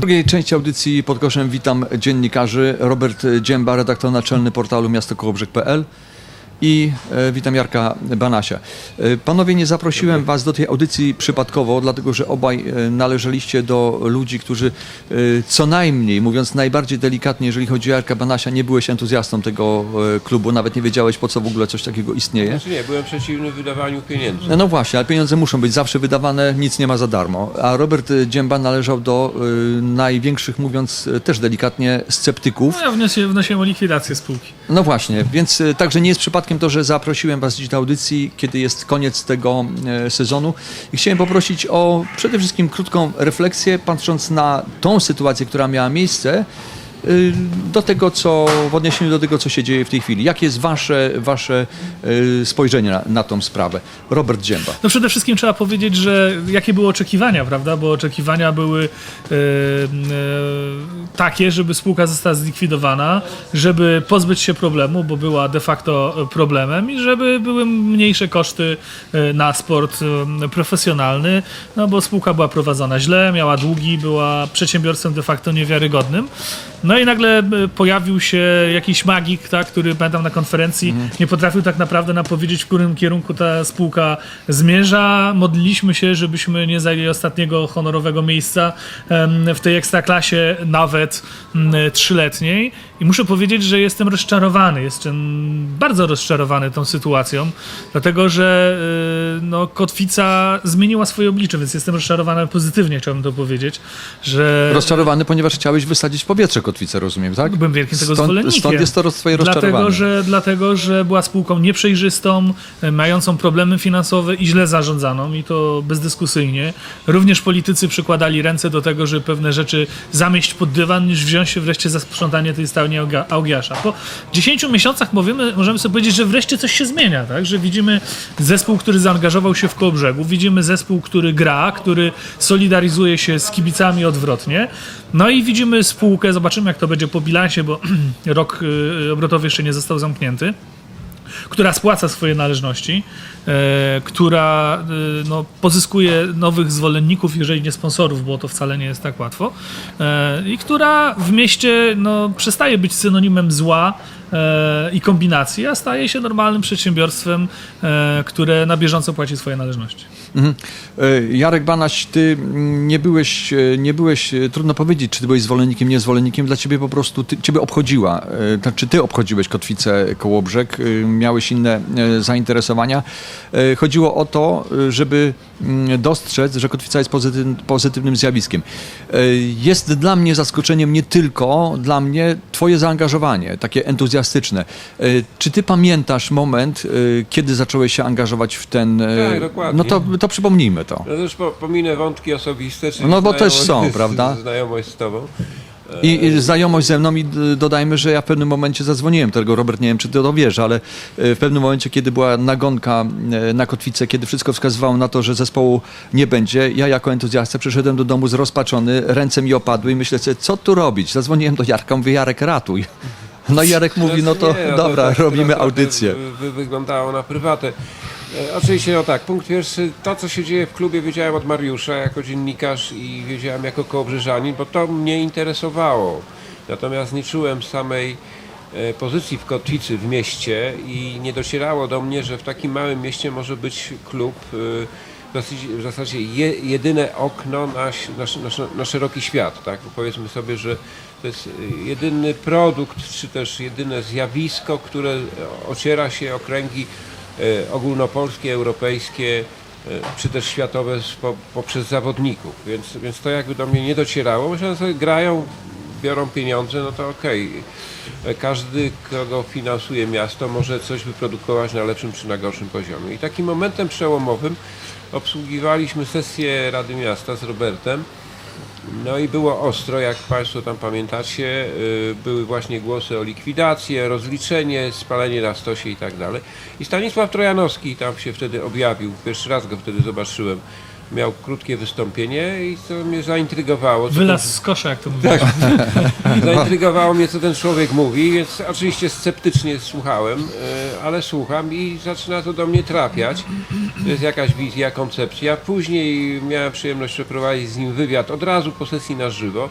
W drugiej części audycji pod koszem witam dziennikarzy. Robert Dzięba, redaktor naczelny portalu miastokołobrzeg.pl i e, witam Jarka Banasia. E, panowie, nie zaprosiłem was do tej audycji przypadkowo, dlatego że obaj e, należeliście do ludzi, którzy co najmniej, mówiąc najbardziej delikatnie, jeżeli chodzi o Jarka Banasia, nie byłeś entuzjastą tego klubu, nawet nie wiedziałeś po co w ogóle coś takiego istnieje. Znaczy nie, byłem przeciwny wydawaniu pieniędzy. No, no właśnie, ale pieniądze muszą być zawsze wydawane, nic nie ma za darmo. A Robert Dzięba należał do największych, mówiąc też delikatnie, sceptyków. No ja wnosiłem o likwidację spółki. No właśnie, więc także nie jest przypadkiem to, że zaprosiłem Was dziś do audycji, kiedy jest koniec tego e, sezonu. I chciałem poprosić o przede wszystkim krótką refleksję, patrząc na tą sytuację, która miała miejsce, do tego, co, w odniesieniu do tego, co się dzieje w tej chwili. Jakie jest Wasze, wasze y, spojrzenie na, na tą sprawę? Robert Dzięba. No przede wszystkim trzeba powiedzieć, że jakie były oczekiwania, prawda? Bo oczekiwania były e, e, takie, żeby spółka została zlikwidowana, żeby pozbyć się problemu, bo była de facto problemem i żeby były mniejsze koszty e, na sport profesjonalny, no bo spółka była prowadzona źle, miała długi, była przedsiębiorstwem de facto niewiarygodnym. No i nagle e, pojawił się jakiś magik, tak, który pamiętam na konferencji nie potrafił tak naprawdę nam powiedzieć, w którym kierunku ta spółka zmierza. Modliliśmy się, żebyśmy nie zajęli ostatniego honorowego miejsca w tej ekstraklasie, nawet mm, trzyletniej. I muszę powiedzieć, że jestem rozczarowany, jestem bardzo rozczarowany tą sytuacją, dlatego że y, no, kotwica zmieniła swoje oblicze, więc jestem rozczarowany pozytywnie, chciałbym to powiedzieć, że Rozczarowany, ponieważ chciałeś wysadzić w powietrze kotwicę, rozumiem, tak? Byłem wielkim tego stąd, zwolennikiem. Stąd jest to twoje rozczarowanie. Dlatego że, dlatego, że była spółką nieprzejrzystą, e, mającą problemy finansowe i źle zarządzaną i to bezdyskusyjnie. Również politycy przykładali ręce do tego, żeby pewne rzeczy zamieść pod dywan, niż wziąć się wreszcie za sprzątanie tej stajni Augia- Augiasza. Po 10 miesiącach mówimy, możemy sobie powiedzieć, że wreszcie coś się zmienia, tak? że widzimy zespół, który zaangażował się w Kołobrzegu, widzimy zespół, który gra, który solidaryzuje się z kibicami odwrotnie, no i widzimy spółkę, zobaczymy jak to będzie po bilansie, bo rok y, obrotowy jeszcze nie został zamknięty która spłaca swoje należności, e, która e, no, pozyskuje nowych zwolenników, jeżeli nie sponsorów, bo to wcale nie jest tak łatwo, e, i która w mieście no, przestaje być synonimem zła i kombinacji, a staje się normalnym przedsiębiorstwem, które na bieżąco płaci swoje należności. Mhm. E, Jarek Banaś, ty mm, nie byłeś, e, nie byłeś, e, trudno powiedzieć, czy ty byłeś zwolennikiem, nie zwolennikiem, dla ciebie po prostu, ty, ciebie obchodziła, znaczy ty obchodziłeś kotwicę Kołobrzeg, miałeś inne zainteresowania. Chodziło o to, żeby mm, dostrzec, że kotwica jest pozytywnym, pozytywnym zjawiskiem. Jest dla mnie zaskoczeniem nie tylko dla mnie twoje zaangażowanie, takie entuzjastyczne. Czy ty pamiętasz moment, kiedy zacząłeś się angażować w ten... Tak, dokładnie. No to, to przypomnijmy to. No też po, pominę wątki osobiste, czyli No bo też są, prawda? Znajomość z tobą. I, I znajomość ze mną i dodajmy, że ja w pewnym momencie zadzwoniłem tego, Robert, nie wiem czy ty to wiesz, ale e, w pewnym momencie, kiedy była nagonka e, na kotwicę, kiedy wszystko wskazywało na to, że zespołu nie będzie, ja jako entuzjasta przyszedłem do domu zrozpaczony, ręce mi opadły i myślę sobie, co tu robić? Zadzwoniłem do Jarka, mówię, Jarek ratuj. No i Jarek mówi, no to Nie, dobra, tak robimy trochę audycję. Wy, wy, wyglądało na prywatę. E, Oczywiście, no tak, punkt pierwszy, to co się dzieje w klubie wiedziałem od Mariusza jako dziennikarz i wiedziałem jako kołobrzeżanin, bo to mnie interesowało. Natomiast nie czułem samej e, pozycji w kotwicy w mieście i nie docierało do mnie, że w takim małym mieście może być klub e, w zasadzie, jedyne okno na, na, na, sz- na szeroki świat. Tak? Powiedzmy sobie, że to jest jedyny produkt, czy też jedyne zjawisko, które ociera się o kręgi ogólnopolskie, europejskie, e, czy też światowe poprzez zawodników. Więc, więc to jakby do mnie nie docierało. Myślałem sobie, grają, biorą pieniądze, no to okej. E, Każdy, kogo finansuje miasto, może coś wyprodukować na lepszym czy na gorszym poziomie. I takim momentem przełomowym obsługiwaliśmy sesję Rady Miasta z Robertem. No i było ostro, jak Państwo tam pamiętacie, y, były właśnie głosy o likwidację, rozliczenie, spalenie na stosie i tak dalej. I Stanisław Trojanowski tam się wtedy objawił, pierwszy raz go wtedy zobaczyłem miał krótkie wystąpienie i to mnie zaintrygowało. co Wylaz z kosza, jak to mówisz. ten- Zaintrygowało mnie, co ten człowiek mówi, więc oczywiście sceptycznie słuchałem, e, ale słucham i zaczyna to do mnie trafiać. To jest jakaś wizja, koncepcja. Później miałem przyjemność przeprowadzić z nim wywiad od razu po sesji na żywo.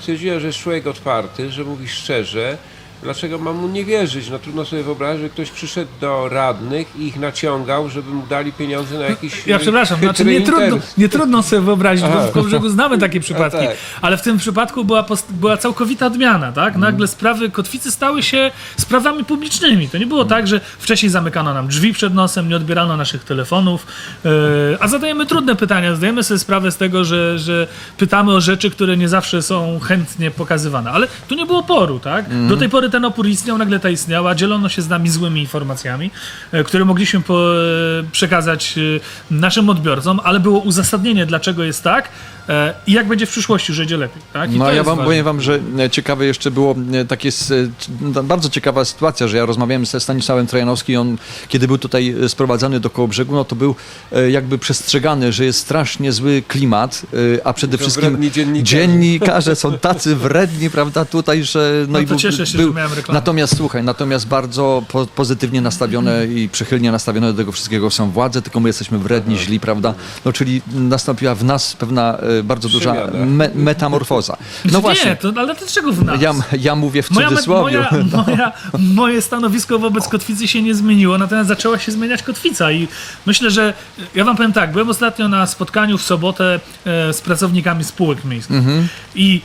Stwierdziłem, że jest człowiek otwarty, że mówi szczerze. Dlaczego mam mu nie wierzyć? No trudno sobie wyobrazić, że ktoś przyszedł do radnych i ich naciągał, żeby mu dali pieniądze na jakiś Ja przepraszam, chytry znaczy nie trudno, nie trudno sobie wyobrazić, bo Aha. w Kołbrzegu znamy takie przypadki, tak. ale w tym przypadku była, była całkowita odmiana, tak? Nagle sprawy kotwicy stały się sprawami publicznymi. To nie było tak, że wcześniej zamykano nam drzwi przed nosem, nie odbierano naszych telefonów, e, a zadajemy trudne pytania, zdajemy sobie sprawę z tego, że, że pytamy o rzeczy, które nie zawsze są chętnie pokazywane, ale tu nie było oporu, tak? Do tej pory ten opór istniał, nagle ta istniała, dzielono się z nami złymi informacjami, e, które mogliśmy po, e, przekazać e, naszym odbiorcom, ale było uzasadnienie, dlaczego jest tak i jak będzie w przyszłości, że idzie lepiej. Tak? I No to ja wam powiem wam, że e, ciekawe jeszcze było e, takie e, c- bardzo ciekawa sytuacja, że ja rozmawiałem ze Stanisławem Trojanowskim, on kiedy był tutaj e, sprowadzany do Kołobrzegu, no to był e, jakby przestrzegany, że jest strasznie zły klimat, e, a przede wszystkim dziennikarze. dziennikarze są tacy wredni, prawda, tutaj, że No i to był- cieszę się, że miałem reklamę. Natomiast słuchaj, natomiast bardzo po, pozytywnie nastawione i przychylnie nastawione do tego wszystkiego są władze, tylko my jesteśmy wredni, źli, prawda? No czyli nastąpiła w nas pewna e, bardzo duża me, metamorfoza. No nie, właśnie. to, ale dlaczego w nas? Ja, ja mówię w Moja, me- cudzysłowie. moja, moja, moje stanowisko wobec kotwicy się nie zmieniło, natomiast zaczęła się zmieniać kotwica i myślę, że ja wam powiem tak, byłem ostatnio na spotkaniu w sobotę e, z pracownikami spółek miejskich i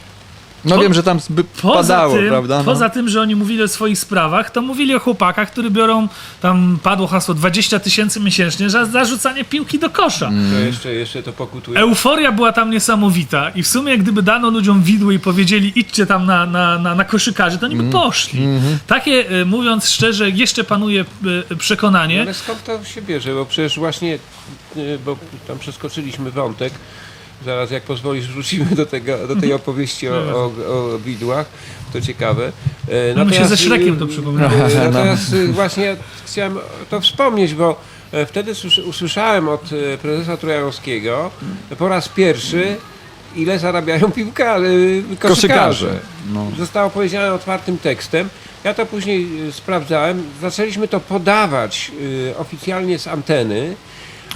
No Po- wiem, że tam by poza, padało, tym, prawda? No. poza tym, że oni mówili o swoich sprawach, to mówili o chłopakach, którzy biorą, tam padło hasło 20 tysięcy miesięcznie za zarzucanie piłki do kosza. To jeszcze, jeszcze to pokutuje. Euforia była tam niesamowita i w sumie gdyby dano ludziom widły i powiedzieli idźcie tam na, na, na, na koszykarzy, to oni Mhm. by poszli. Takie, e, mówiąc szczerze, jeszcze panuje e, przekonanie, Ale skąd to się bierze? Bo przecież właśnie, y, bo tam przeskoczyliśmy wątek, zaraz jak pozwolisz wrócimy do, tego, do tej opowieści o, o, o widłach, to ciekawe. E, No my się ze Szrekiem y, to przypomina. y, Natomiast y, właśnie chciałem to wspomnieć, bo e, wtedy słysz- usłyszałem od e, prezesa Trojanowskiego po raz pierwszy, ile zarabiają piłkarze, koszykarze. Koszykarze, no. Zostało powiedziane otwartym tekstem. Ja to później y, sprawdzałem. Zaczęliśmy to podawać y, oficjalnie z anteny.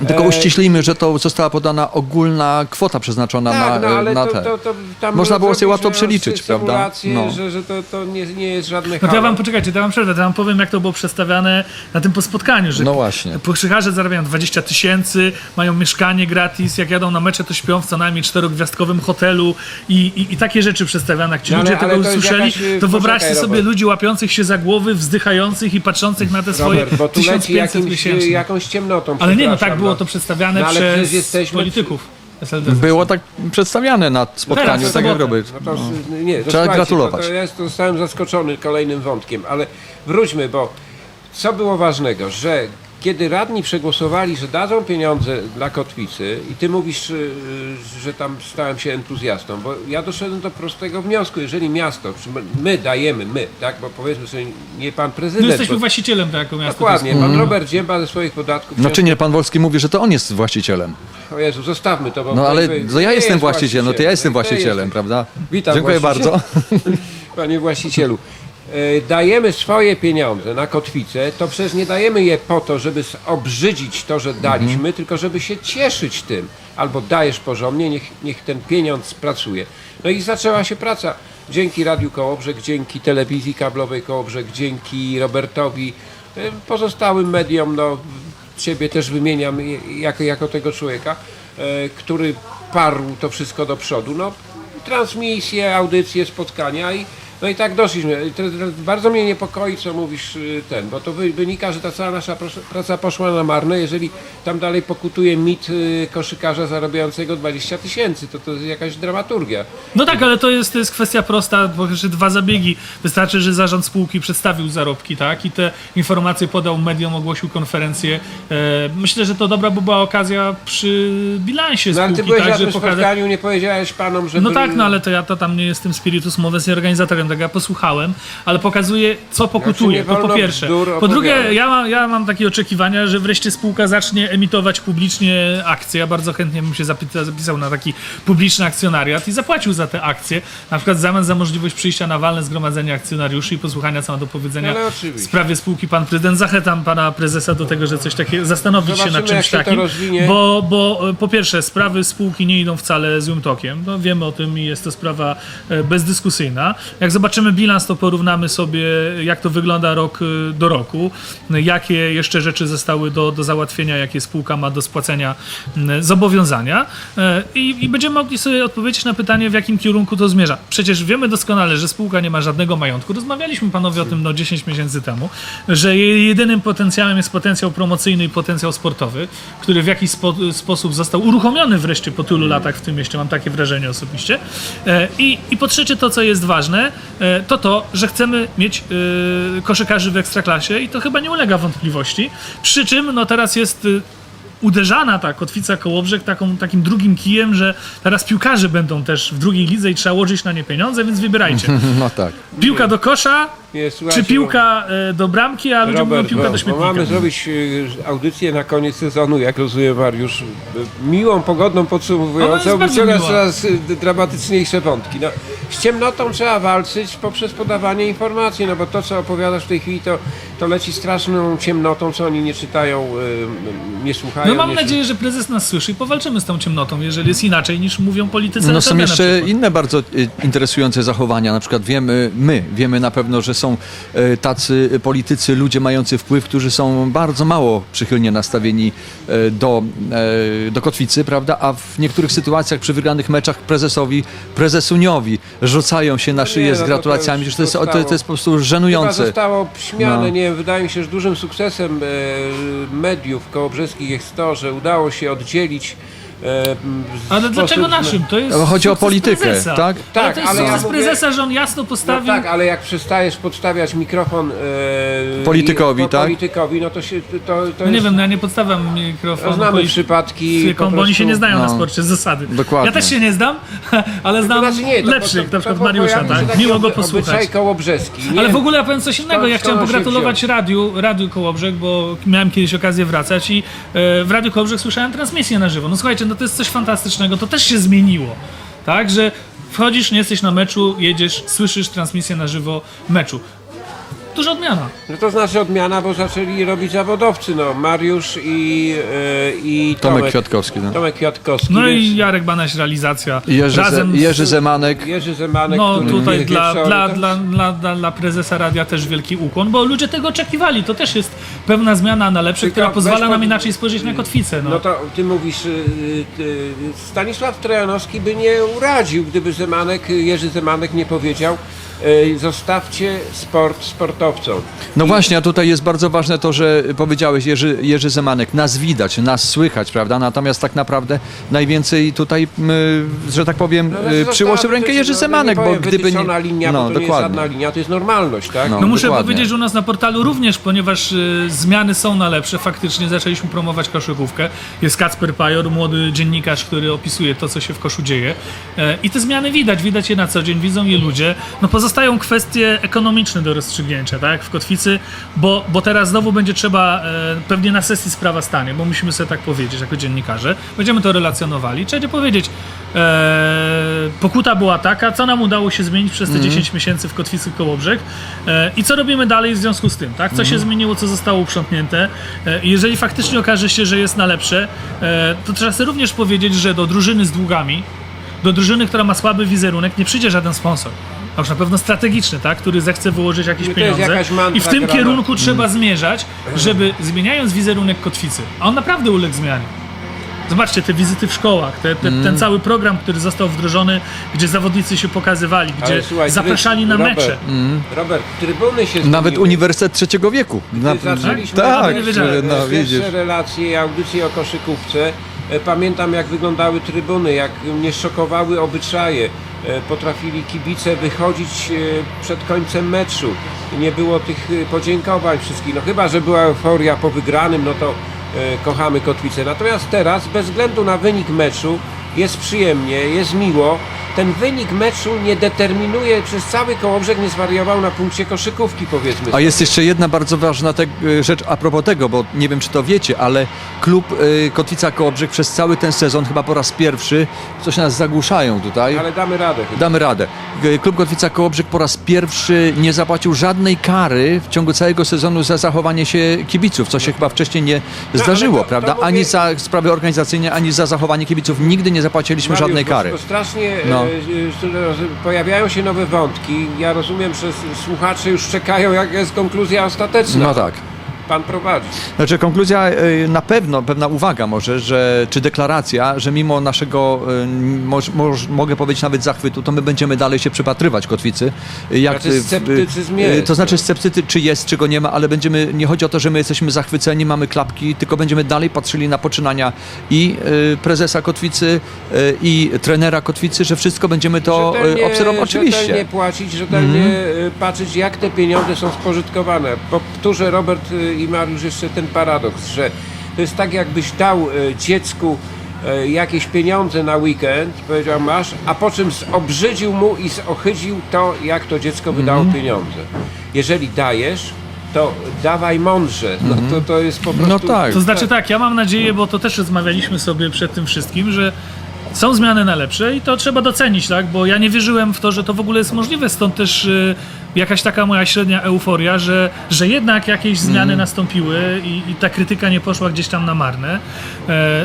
Tylko E, uściślimy, że to została podana ogólna kwota przeznaczona Tak, na, no ale na to, te. to, to tam Można było sobie zrobić, łatwo że przeliczyć, prawda? No. Że, że to, to nie, nie jest żadne No to ja wam poczekajcie, to ja wam przerwę, to ja wam powiem, jak to było przedstawiane na tym spotkaniu, że No właśnie. koszykarze zarabiają 20 tysięcy, mają mieszkanie gratis, jak jadą na mecze, to śpią w co najmniej czterogwiazdkowym hotelu i, i, i takie rzeczy przedstawiane. Jak ci No ale- ludzie ale tego to jest usłyszeli, jakaś, y, to wyobraźcie poczekaj, sobie Robert. ludzi łapiących się za głowy, wzdychających i patrzących na te swoje Robert, bo tu leci 1500 jakimś, miesięcznie. jakąś ciemnotą. Ale nie, no przepraszam, tak było to przedstawiane No, ale przez przecież jesteśmy- polityków SLD. Było tak przedstawiane na spotkaniu, Teraz, tak jak. Robert. No to, nie, to Trzeba gratulować. To, to ja zostałem zaskoczony kolejnym wątkiem, ale wróćmy, bo co było ważnego, że kiedy radni przegłosowali, że dadzą pieniądze dla kotwicy i ty mówisz, y, że tam stałem się entuzjastą, bo ja doszedłem do prostego wniosku, jeżeli miasto, czy my- my dajemy, my, tak, bo powiedzmy sobie, nie pan No prezydent, jesteśmy bo, właścicielem tego miasta. dokładnie, pan Robert Ziemba ze swoich podatków, Znaczy nie, pan Wolski mówi, że to on jest właścicielem. o Jezu, zostawmy to, bo No ale to- ja jestem jest właścicielem, no to ja jestem właścicielem, prawda? Witam Dziękuję właściciel. bardzo. Panie właścicielu, dajemy swoje pieniądze na kotwicę, to przecież nie dajemy je po to, żeby obrzydzić to, że daliśmy, Mhm. tylko żeby się cieszyć tym. Albo dajesz porządnie, niech, niech ten pieniądz pracuje. No i zaczęła się praca. Dzięki Radiu Kołobrzeg, dzięki telewizji kablowej Kołobrzeg, dzięki Robertowi, e, pozostałym mediom, no ciebie też wymieniam jako, jako tego człowieka, e, który parł to wszystko do przodu. No, transmisje, audycje, spotkania i no i tak doszliśmy. I to, to bardzo mnie niepokoi, co mówisz y, ten, bo to wy, wynika, że ta cała nasza praca poszła na marne, jeżeli tam dalej pokutuje mit y, koszykarza zarabiającego 20 tysięcy, to to jest jakaś dramaturgia. No tak, ale to jest, to jest kwestia prosta, bo jeszcze dwa zabiegi. Wystarczy, że zarząd spółki przedstawił zarobki, tak? I te informacje podał mediom, ogłosił konferencję. E, myślę, że to dobra by była okazja przy bilansie No ale ty spółki, byłeś tak, na tym spotkaniu, nie powiedziałeś panom, że No tak, no ale to ja to tam nie jestem spiritus mowes i organizatorem tego, ja posłuchałem, ale pokazuje, co pokutuje. nie To po pierwsze. Po drugie, ja mam, ja mam takie oczekiwania, że wreszcie spółka zacznie emitować publicznie akcje. Ja bardzo chętnie bym się zapisał na taki publiczny akcjonariat i zapłacił za te akcje, na przykład w zamian za możliwość przyjścia na walne zgromadzenie akcjonariuszy i posłuchania, co ma do powiedzenia oczywiście. w sprawie spółki pan prezydent. Zachęcam pana prezesa do tego, że coś takiego, zastanowić się nad czymś takim, bo, bo e, po pierwsze sprawy spółki nie idą wcale złym tokiem. No, wiemy o tym i jest to sprawa e, bezdyskusyjna. Jak zobaczymy bilans, to porównamy sobie, jak to wygląda rok e, do roku, jakie jeszcze rzeczy zostały do, do załatwienia, jakie spółka ma do spłacenia m, zobowiązania E, i, i będziemy mogli sobie odpowiedzieć na pytanie, w jakim kierunku to zmierza. Przecież wiemy doskonale, że spółka nie ma żadnego majątku. Rozmawialiśmy panowie o tym no, 10 miesięcy temu, że jej jedynym potencjałem jest potencjał promocyjny i potencjał sportowy, który w jakiś spo, sposób został uruchomiony wreszcie po tylu latach w tym mieście, mam takie wrażenie osobiście. E, I, I po trzecie to, co jest ważne, to to, że chcemy mieć e, koszykarzy w ekstraklasie i to chyba nie ulega wątpliwości. Przy czym no teraz jest e, uderzana ta kotwica Kołobrzeg taką, takim drugim kijem, że teraz piłkarze będą też w drugiej lidze i trzeba łożyć na nie pieniądze, więc wybierajcie. No tak. Piłka do kosza, Nie, słuchajcie, czy piłka e, do bramki, a ludzie mówią Robert, piłka bo, do bo śmietnika. mamy zrobić e, audycję na koniec sezonu, jak rozumie Mariusz, e, miłą, pogodną, Ona podsumowującą, jest bardzo wyciągać miła. coraz e, dramatyczniejsze wątki. No, z ciemnotą trzeba walczyć poprzez podawanie informacji, no bo to, co opowiadasz w tej chwili, to, to leci straszną ciemnotą, co oni nie czytają, e, nie słuchają. No mam nie nadzieję, że prezes nas słyszy i powalczymy z tą ciemnotą, jeżeli jest inaczej niż mówią politycy No są na jeszcze przykład. inne bardzo y, interesujące zachowania. Na przykład wiemy, my wiemy na pewno, że są y, tacy politycy, ludzie mający wpływ, którzy są bardzo mało przychylnie nastawieni y, do, y, do kotwicy, prawda? A w niektórych sytuacjach przy wygranych meczach prezesowi, prezesuniowi rzucają się na szyję nie, z no gratulacjami. to to, jest, to, jest po prostu Chyba żenujące. zostało śmiane, No. nie wiem, wydaje mi się, że dużym sukcesem e, mediów kołobrzeskich jest to, że udało się oddzielić e, Ale dlaczego naszym? To jest Chodzi o sukces politykę, prezesa. tak? Ale Tak, to jest ale ja sukces mówię- prezesa, że on jasno No postawił tak, ale jak przestajesz podstawiać mikrofon e, Politykowi, i, tak? politykowi, no to się to, to No nie jest, wiem, no ja nie podstawiam mikrofonu. znamy poli- przypadki po bo oni się nie znają na no. sporcie z zasady. Dokładnie. Ja też się nie znam, ale znam Znaczy nie, to- lepszych, to- na to przykład po- Mariusza, pojawił się tak? taki Miło go oby- posłuchać. Obyczaj kołobrzeski. Nie? Ale w ogóle ja powiem coś innego. Ja Skąd chciałem on się pogratulować radiu, radiu Kołobrzeg, bo miałem kiedyś okazję wracać i e, w Radiu Kołobrzeg słyszałem transmisję na żywo. No słuchajcie, no to jest coś fantastycznego. To też się zmieniło. Tak, że wchodzisz, nie jesteś na meczu, jedziesz, słyszysz transmisję na żywo meczu. Duża odmiana. No to znaczy odmiana, bo zaczęli robić zawodowcy, no Mariusz i, e, i Tomek Tomek, Kwiatkowski. No. Tomek Kwiatkowski. No więc i Jarek Banaś realizacja. I Jerzy, razem Ze, z- Jerzy Zemanek. Jerzy Zemanek, No który tutaj dla, wieczorem, dla, dla, dla, dla, dla prezesa radia też wielki ukłon, bo ludzie tego oczekiwali. To też jest pewna zmiana na lepsze, Tylko która pozwala weź nam pod- inaczej spojrzeć na kotwicę. No. No to ty mówisz, y, y, Stanisław Trojanowski by nie uradził, gdyby Zemanek, Jerzy Zemanek nie powiedział, zostawcie sport sportowcom. No właśnie, a tutaj jest bardzo ważne to, że powiedziałeś Jerzy, Jerzy Zemanek, nas widać, nas słychać, prawda? Natomiast tak naprawdę najwięcej tutaj, że tak powiem, No, y, znaczy przyłożył rękę Jerzy no, Zemanek, nie bo powiem, gdyby nie... linia, no, bo to nie jest żadna linia, to jest normalność, tak? No. No muszę dokładnie. powiedzieć, że u nas na portalu również, ponieważ y, zmiany są na lepsze, faktycznie zaczęliśmy promować koszykówkę. Jest Kacper Pajor, młody dziennikarz, który opisuje to, co się w koszu dzieje. E, I te zmiany widać, widać je na co dzień, widzą je ludzie. No pozostają kwestie ekonomiczne do rozstrzygnięcia, tak, w Kotwicy, bo, bo teraz znowu będzie trzeba, e, pewnie na sesji sprawa stanie, bo musimy sobie tak powiedzieć jako dziennikarze. Będziemy to relacjonowali. Trzeba powiedzieć, e, pokuta była taka, co nam udało się zmienić przez te 10 miesięcy w Kotwicy Kołobrzeg e, i co robimy dalej w związku z tym, tak? Co się zmieniło, co zostało uprzątnięte. E, i jeżeli faktycznie okaże się, że jest na lepsze, e, to trzeba sobie również powiedzieć, że do drużyny z długami, do drużyny, która ma słaby wizerunek, nie przyjdzie żaden sponsor. A już na pewno strategiczny, tak? który zechce wyłożyć jakieś No pieniądze. I w tym kierunku trzeba zmierzać, żeby zmieniając wizerunek kotwicy, a on naprawdę uległ zmianie. Zobaczcie te wizyty w szkołach, te, te, Mm. ten cały program, który został wdrożony, gdzie zawodnicy się pokazywali, gdzie Ale słuchaj, zapraszali na Robert, mecze. Robert, trybuny się Nawet zmieniły. Uniwersytet Trzeciego Wieku. Na, Zaczęliśmy tak, nie wiedziałem. że, no pierwsze relacje i audycje o koszykówce. E, Pamiętam jak wyglądały trybuny, jak mnie szokowały obyczaje. E, Potrafili kibice wychodzić e, przed końcem meczu. Nie było tych e, podziękowań wszystkich. No chyba, że była euforia po wygranym, no to kochamy kotwicę. Natomiast teraz, bez względu na wynik meczu, jest przyjemnie, jest miło ten wynik meczu nie determinuje, przez cały Kołobrzeg nie zwariował na punkcie koszykówki powiedzmy. A jest jeszcze jedna bardzo ważna te, y, rzecz a propos tego, bo nie wiem, czy to wiecie, ale klub y, Kotwica Kołobrzeg przez cały ten sezon, chyba po raz pierwszy, coś nas zagłuszają tutaj. Ale damy radę chyba. Damy radę. Y, Klub Kotwica Kołobrzeg po raz pierwszy nie zapłacił żadnej kary w ciągu całego sezonu za zachowanie się kibiców, co się chyba wcześniej nie zdarzyło, ale to- to prawda? mówię- Ani za sprawy organizacyjne, ani za zachowanie kibiców. Nigdy nie zapłaciliśmy Mariusz, żadnej kary. Bo strasznie No. E, e, pojawiają się nowe wątki. Ja rozumiem, że słuchacze już czekają, jak jest konkluzja ostateczna. No tak. Pan prowadzi. Znaczy konkluzja y, na pewno, pewna uwaga może, że, czy deklaracja, że mimo naszego, y, moż, moż, mogę powiedzieć nawet zachwytu, to my będziemy dalej się przypatrywać kotwicy. Y, Jak, Znaczy sceptycyzm jest. To znaczy sceptycy, czy jest, czy go nie ma, ale będziemy, nie chodzi o to, że my jesteśmy zachwyceni, mamy klapki, tylko będziemy dalej patrzyli na poczynania i prezesa kotwicy, i trenera kotwicy, że wszystko będziemy to Rzetelnie- obserwować. Rzetelnie Oczywiście. płacić, rzetelnie e, patrzeć, jak te pieniądze są spożytkowane. Powtórzę, Robert e, i Mariusz, jeszcze ten paradoks, że to jest tak, jakbyś dał e, dziecku e, jakieś pieniądze na weekend, powiedział masz, a po czym zobrzydził mu i zohydził to, jak to dziecko wydało Mhm. pieniądze. Jeżeli dajesz, to dawaj mądrze. No to, to jest po prostu... No tak. To znaczy tak, ja mam nadzieję, bo to też rozmawialiśmy sobie przed tym wszystkim, że są zmiany na lepsze i to trzeba docenić, tak? Bo ja nie wierzyłem w to, że to w ogóle jest możliwe, stąd też y, jakaś taka moja średnia euforia, że, że jednak jakieś zmiany nastąpiły i, i ta krytyka nie poszła gdzieś tam na marne. E,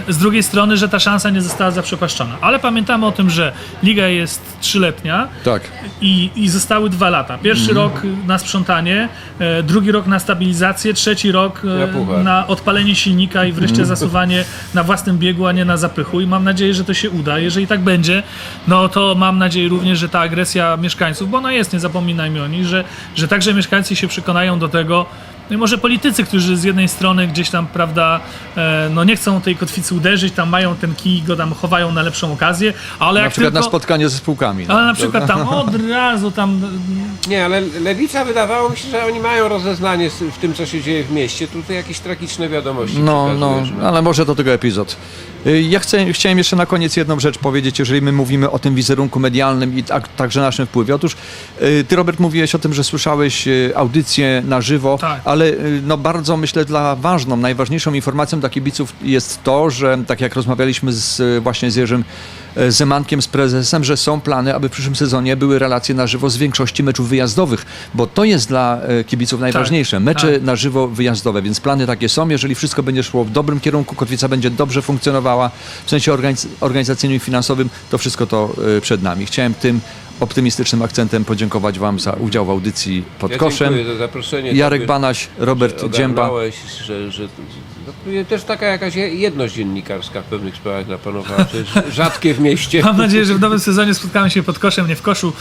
z drugiej strony, że ta szansa nie została zaprzepaszczona. Ale pamiętamy o tym, że liga jest trzyletnia, Tak. i, I zostały dwa lata. Pierwszy Mhm. rok na sprzątanie, e, drugi rok na stabilizację, trzeci rok e, Na odpalenie silnika i wreszcie Mhm. zasuwanie na własnym biegu, a nie na zapychu. I mam nadzieję, że to się uda. Jeżeli tak będzie, no to mam nadzieję również, że ta agresja mieszkańców, bo ona jest, nie zapominajmy o niej, że, że także mieszkańcy się przekonają do tego, no i może politycy, którzy z jednej strony gdzieś tam, prawda, e, no nie chcą tej kotwicy uderzyć, tam mają ten kij, go tam chowają na lepszą okazję, ale Na jak przykład tylko... na spotkanie ze spółkami. no. Ale na przykład tam od razu tam Nie, ale Lewica wydawało mi się, że oni mają rozeznanie w tym, co się dzieje w mieście. Tutaj jakieś tragiczne wiadomości No, no, ale może to tylko epizod. Y, Ja chcę, chciałem jeszcze na koniec jedną rzecz powiedzieć, jeżeli my mówimy o tym wizerunku medialnym i tak, także naszym wpływie. Otóż y, ty, Robert, mówiłeś o tym, że słyszałeś y, audycję na żywo, Tak. ale no, bardzo myślę dla ważną, najważniejszą informacją dla kibiców jest to, że tak jak rozmawialiśmy z, właśnie z Jerzym Zemankiem, z prezesem, że są plany, aby w przyszłym sezonie były relacje na żywo z większości meczów wyjazdowych, bo to jest dla y, kibiców najważniejsze. Mecze tak. na żywo wyjazdowe, więc plany takie są. Jeżeli wszystko będzie szło w dobrym kierunku, Kotwica będzie dobrze funkcjonowała w sensie organiz- organizacyjnym i finansowym, to wszystko to y, przed nami. Chciałem tym optymistycznym akcentem podziękować Wam za udział w audycji pod Ja koszem. dziękuję za zaproszenie. Jarek Banaś, Robert że Dzięba. Że, że, no, też taka jakaś je- jedność dziennikarska w pewnych sprawach zapanowała, to jest rzadkie w mieście. Mam nadzieję, że w nowym sezonie spotkamy się pod koszem, nie w koszu.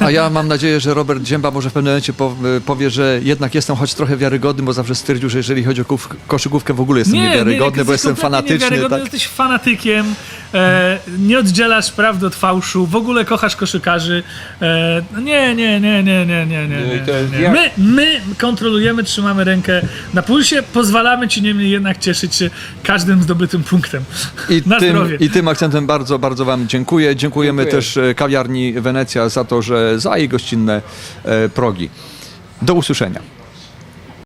A ja mam nadzieję, że Robert Dzięba może w pewnym momencie y, powie, że jednak jestem choć trochę wiarygodny, bo zawsze stwierdził, że jeżeli chodzi o ków- koszykówkę w ogóle jestem niewiarygodny, bo jesteś jestem fanatyczny. niewiarygodny, Tak? Jesteś fanatykiem, e, nie oddzielasz prawdy od fałszu, w ogóle kochasz koszykarzy. E, nie, nie, nie, nie, nie, nie, nie. No nie, nie. My, my kontrolujemy, trzymamy rękę na pulsie, pozwalamy ci niemniej jednak cieszyć się każdym zdobytym punktem. I na tym, zdrowie. I tym akcentem bardzo, bardzo Wam dziękuję. Dziękujemy Dziękuję. też e, kawiarni Wenecja za to, że za jej gościnne e, progi. Do usłyszenia.